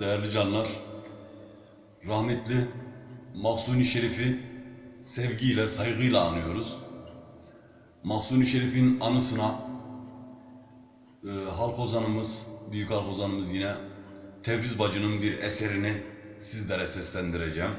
Değerli canlar, rahmetli Mahsuni Şerif'i sevgiyle, saygıyla anıyoruz. Mahsuni Şerif'in anısına e, halk ozanımız, büyük halk ozanımız yine Tevriz Bacı'nın bir eserini sizlere seslendireceğim.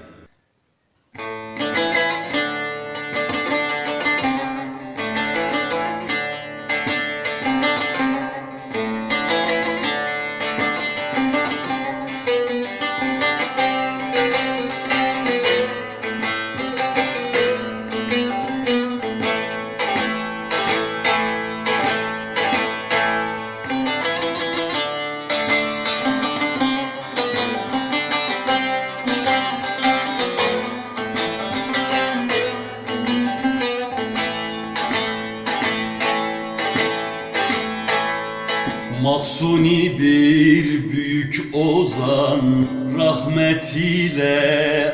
Mahsuni bir büyük ozan rahmetiyle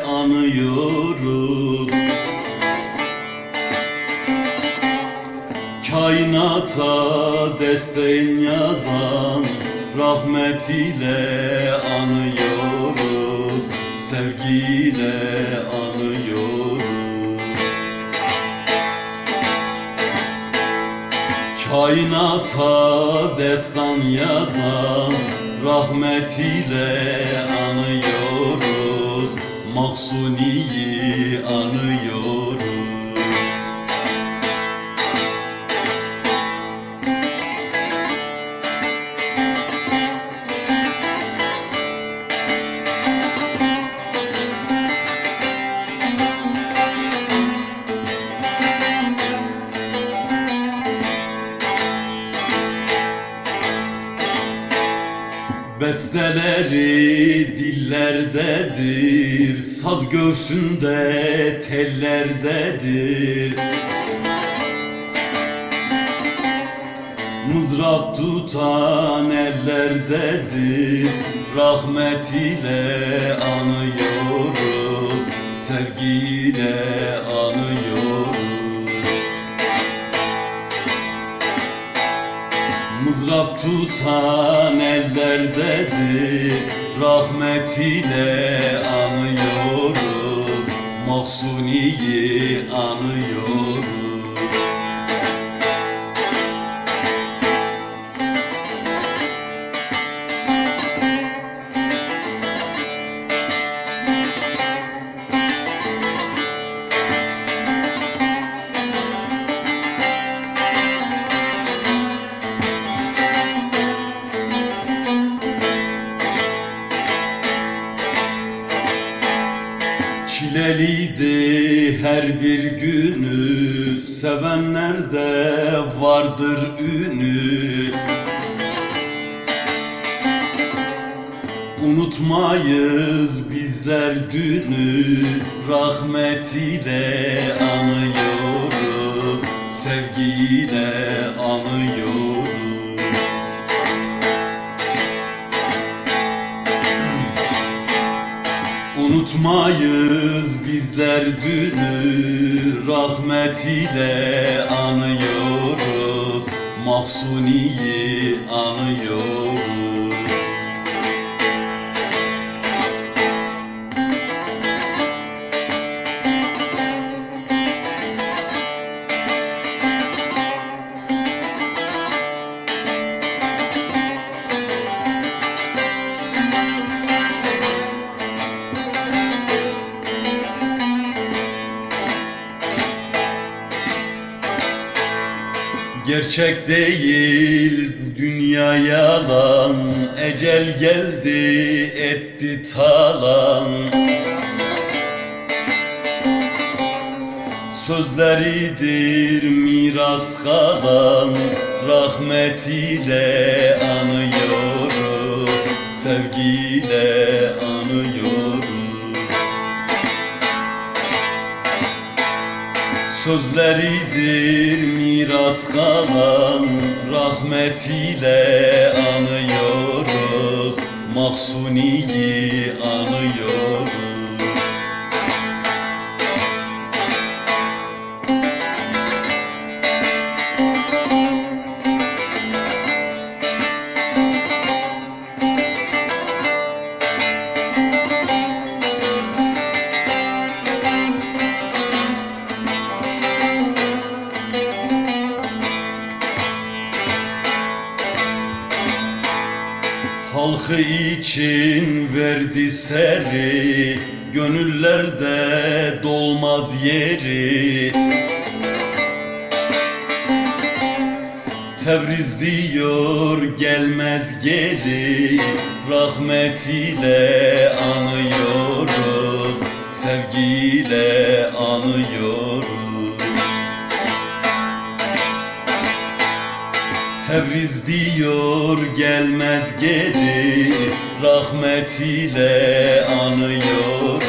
anıyoruz. Kainata destek yazan rahmetiyle anıyoruz. Sevgiyle anıyoruz. Kainata destan yazan rahmetiyle anıyoruz. Mahsuni'yi anıyoruz Besteleri dillerdedir Saz göğsünde tellerdedir. Mızrap tutan ellerdedir Rahmet ile anıyoruz Sevgiyle anıyoruz Mızrap tutan ellerdedir. Rahmet ile anıyoruz. Mahsuni'yi anıyoruz Çileliydi her bir günü Sevenlerde vardır ünü? Unutmayız bizler dünü Rahmet ile Unutmayız bizler dünü rahmet ile anıyoruz. Mahsuni'yi anıyoruz Gerçek değil dünya yalan. Ecel geldi etti talan. Sözleridir miras kalan. Rahmet ile anıyoruz Sözleridir miras kalan Rahmet ile anıyoruz. Mahsuni'yi anıyoruz Halkı için verdi seri Gönüllerde dolmaz yeri. Tebriz diyor gelmez geri Rahmetiyle anıyoruz Sevgiyle anıyoruz Tebriz diyor gelmez geri. Rahmetiyle anıyoruz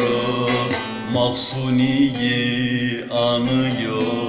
Mahsuni'yi anıyoruz